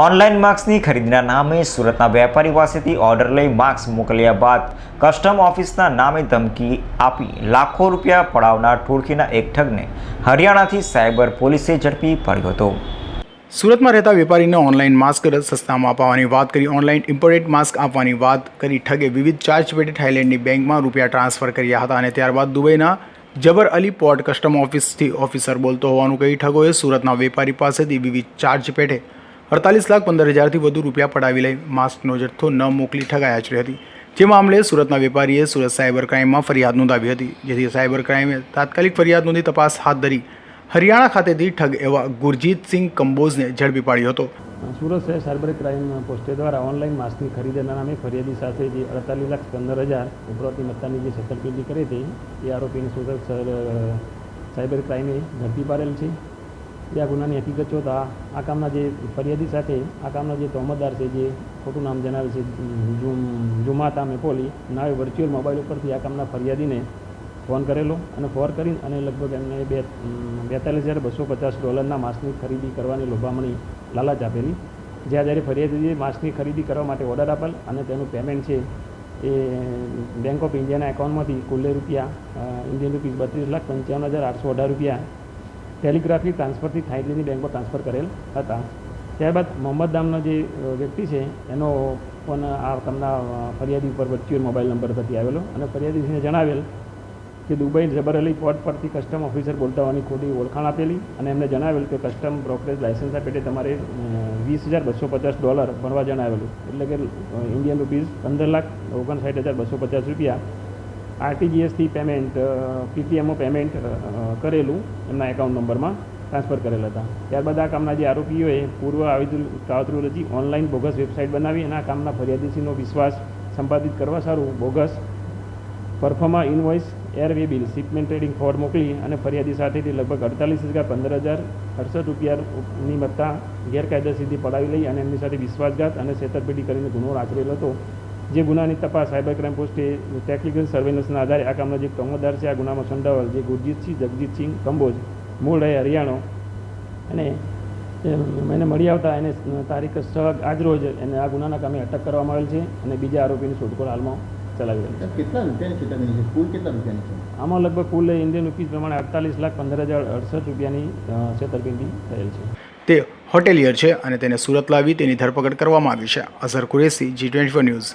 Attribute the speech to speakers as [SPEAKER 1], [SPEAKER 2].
[SPEAKER 1] Online માસ્કની ખરીદીના નામે સુરતના વેપારી પાસેથી ઓર્ડર લઈ માસ્ક મોકલ્યા બાદ કસ્ટમ ઓફિસના નામે ધમકી આપી લાખો રૂપિયા પડાવનાર ટોળકીના એક ઠગને હરિયાણાથી સાયબર પોલીસે ઝડપી પાડ્યો હતો.
[SPEAKER 2] સુરતમાં રહેતા વેપારીને ઓનલાઈન માસ્ક સસ્તામાં અપાવવાની વાત કરી, ઓનલાઈન ઇમ્પોર્ટેડ માસ્ક આપવાની વાત કરી, ઠગે વિવિધ ચાર્જ પેટે થાઇલેન્ડની બેંકમાં રૂપિયા ટ્રાન્સફર કર્યા હતા અને ત્યારબાદ દુબઈના જબર અલી પોર્ટ કસ્ટમ ઓફિસથી ઓફિસર બોલતો હોવાનું કહી ઠગોએ સુરતના વેપારી પાસેથી વિવિધ ચાર્જ પેટે અડતાલીસ લાખ પંદર હજારથી વધુ રૂપિયા પડાવી લઈ માસ્કનો જથ્થો ન મોકલી ઠગાઈ આચરી હતી જે મામલે સુરતના વેપારીએ સુરત સાયબર ક્રાઇમમાં ફરિયાદ નોંધાવી હતી, જેથી સાયબર ક્રાઇમે તાત્કાલિક ફરિયાદ નોંધી તપાસ હાથ ધરી હરિયાણા ખાતેથી ઠગ એવા ગુરજીતસિંહ કંબોઝને ઝડપી પાડ્યો હતો.
[SPEAKER 3] સુરત શહેર સાયબર ક્રાઇમ પોસ્ટે દ્વારા ઓનલાઈન માસ્કની ખરીદના નામે ફરિયાદી સાથે જે અડતાલીસ લાખ પંદર હજાર ઉપરોક્ત મત્તાની જે છેતરપિંડી કરી હતી, એ આરોપીને સુરત સાયબર ક્રાઇમે ઝડપી પાડેલ છે. એ આ ગુનાની હકીકત જોતા આ કામના જે ફરિયાદી સાથે, આ કામના જે તોહમતદાર છે, જે ખોટું નામ જણાવે છે જુમ જુમાતા મેપોલી નાવે વર્ચ્યુઅલ મોબાઈલ ઉપરથી આ કામના ફરિયાદીને ફોન કરેલો અને ફોન કરીને અને લગભગ એમને બે બેતાલીસ હજાર બસો પચાસ ડોલરના માસ્કની ખરીદી કરવાની લોભામણી લાલચ આપેલી. જ્યાં જ્યારે ફરિયાદીએ માસ્કની ખરીદી કરવા માટે ઓર્ડર આપેલ અને તેનું પેમેન્ટ છે એ બેંક ઓફ ઇન્ડિયાના એકાઉન્ટમાંથી કુલ્લે રૂપિયા ઇન્ડિયન રૂપીસ બત્રીસ લાખ પંચાવન હજાર આઠસો અઢાર રૂપિયા ટેલિગ્રાફી ટ્રાન્સફરથી થાઈલેન્ડની બેંકમાં ટ્રાન્સફર કરેલ હતા. ત્યારબાદ મોહમ્મદ નામનો જે વ્યક્તિ છે, એનો પણ આ તમના ફરિયાદી ઉપર વર્ચ્યુઅલ મોબાઈલ નંબર પરથી આવેલો અને ફરિયાદીને જણાવેલ કે દુબઈ જબર અલી પોર્ટ પરથી કસ્ટમ ઓફિસર બોલતા હોવાની ખોટી ઓળખાણ આપેલી અને એમને જણાવેલ કે કસ્ટમ બ્રોકરેજ લાયસન્સ પેટે તમારે વીસ હજાર બસો પચાસ ડોલર ભરવા જણાવેલું. એટલે કે ઇન્ડિયન રૂપીઝ પંદર લાખ ઓગણસાઠ હજાર બસો પચાસ રૂપિયા આરટીજીએસથી પેમેન્ટ પીટીએમઓ પેમેન્ટ કરેલું, એમના એકાઉન્ટ નંબરમાં ટ્રાન્સફર કરેલ હતા. ત્યારબાદ આ કામના જે આરોપીઓએ પૂર્વ આવેદન કાવતરું રચી ઓનલાઈન બોગસ વેબસાઇટ બનાવી અને આ કામના ફરિયાદીસીનો વિશ્વાસ સંપાદિત કરવા સારું bogus proforma invoice airway bill shipment trading Ford મોકલી અને ફરિયાદી સાથેથી લગભગ અડતાલીસ હજાર પંદર હજાર અડસઠ રૂપિયાની મત્તા ગેરકાયદેસરથી પડાવી લઈ અને એમની સાથે વિશ્વાસઘાત અને છેતરપિંડી કરીને ગુનો આચરેલો હતો. જે ગુનાની તપાસ સાયબર ક્રાઇમ પોસ્ટે ટેકનિકલ સર્વેલન્સના આધારે આ કામનો જે કમદાર છે આ ગુનામાં સંડોવાયેલ જે ગુરજીતસિંહ જગજીતસિંહ કંબોજ મૂળ રહે હરિયાણો. અને એને મને મળી આવતા એને તારીખ છ આજરોજ એને આ ગુનાના કામે અટક કરવામાં આવેલ છે અને બીજા આરોપીની શોધખોળ હાલમાં ચલાવી રહેલ છે.
[SPEAKER 4] કેટલા રૂપિયાની કુલ કેટલા રૂપિયાની
[SPEAKER 3] આમાં લગભગ કુલ ઇન્ડિયન રૂપીઝ પ્રમાણે અડતાલીસ લાખ પંદર હજાર અડસઠ રૂપિયાની છેતરપિંડી થયેલ છે.
[SPEAKER 2] તે હોટેલિયર છે અને તેને સુરત લાવી તેની ધરપકડ કરવામાં આવી છે. Azhar Qureshi G twenty news.